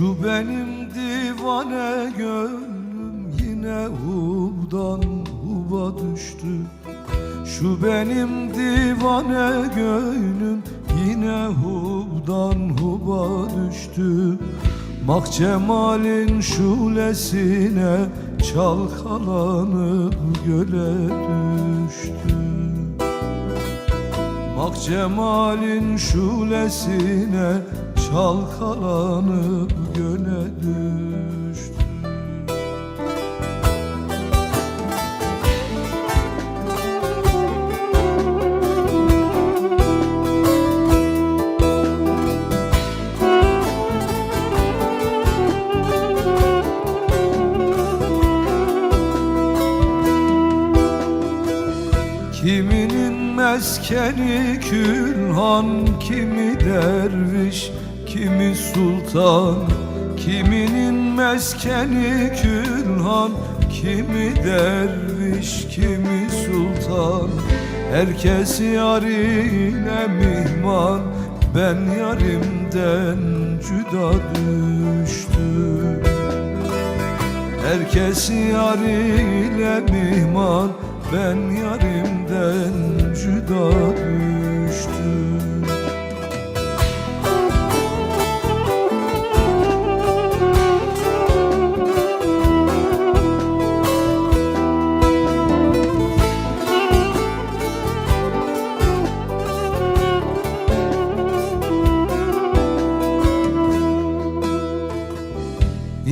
Şu benim divane gönlüm yine hubdan huba düştü. Şu benim divane gönlüm yine hubdan huba düştü. Mak cemalin şulesine çalkalanıp göle düştü. Mak cemalin şulesine çalkalanıp göle düştü. Kiminin meskeni külhan Kimi derviş, kimi sultan Kiminin meskeni külhan Kimi derviş, kimi sultan. Herkes yarine mihman Ben yarimden cüda düştüm. Herkes yarine mihman Ben yarimden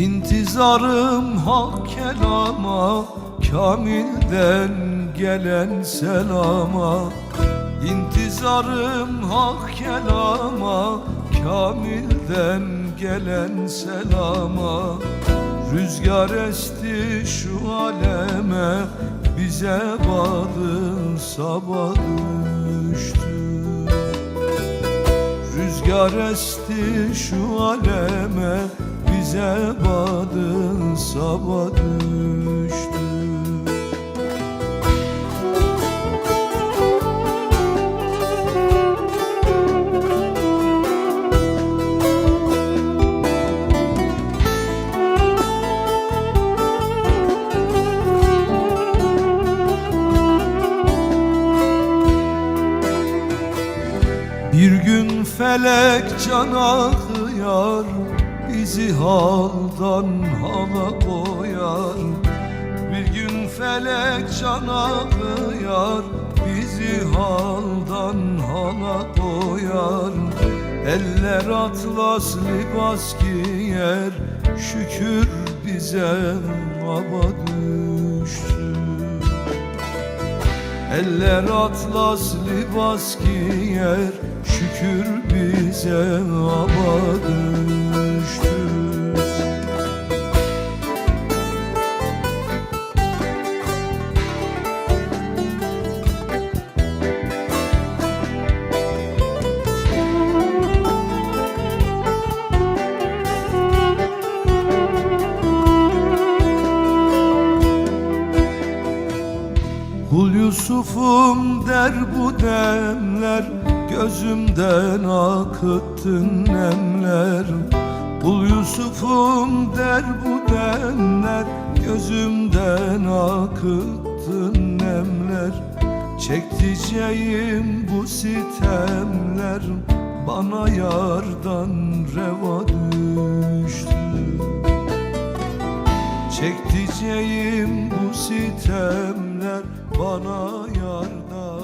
İntizarım hak kelama Kamilden gelen selama. İntizarım hak kelama Kamilden gelen selama. Rüzgar esti şu aleme Bize badı sabah düştü. Rüzgar esti şu aleme Bize badı sabah düştü. Bir gün felek cana kıyar Bizi haldan hala koyar Bir gün felek cana kıyar Bizi haldan hala koyar Eller atlas libas giyer Şükür bize baba düştü Eller atlas libas giyer Şükür bize aba Yusuf'um der bu demler Gözümden akıttın nemler. Kul Yusuf'um der bu demler Gözümden akıttın nemler. Çektireceğim bu sitemler Bana yardan reva düştü. Çektireceğim bu sitemler bana yardan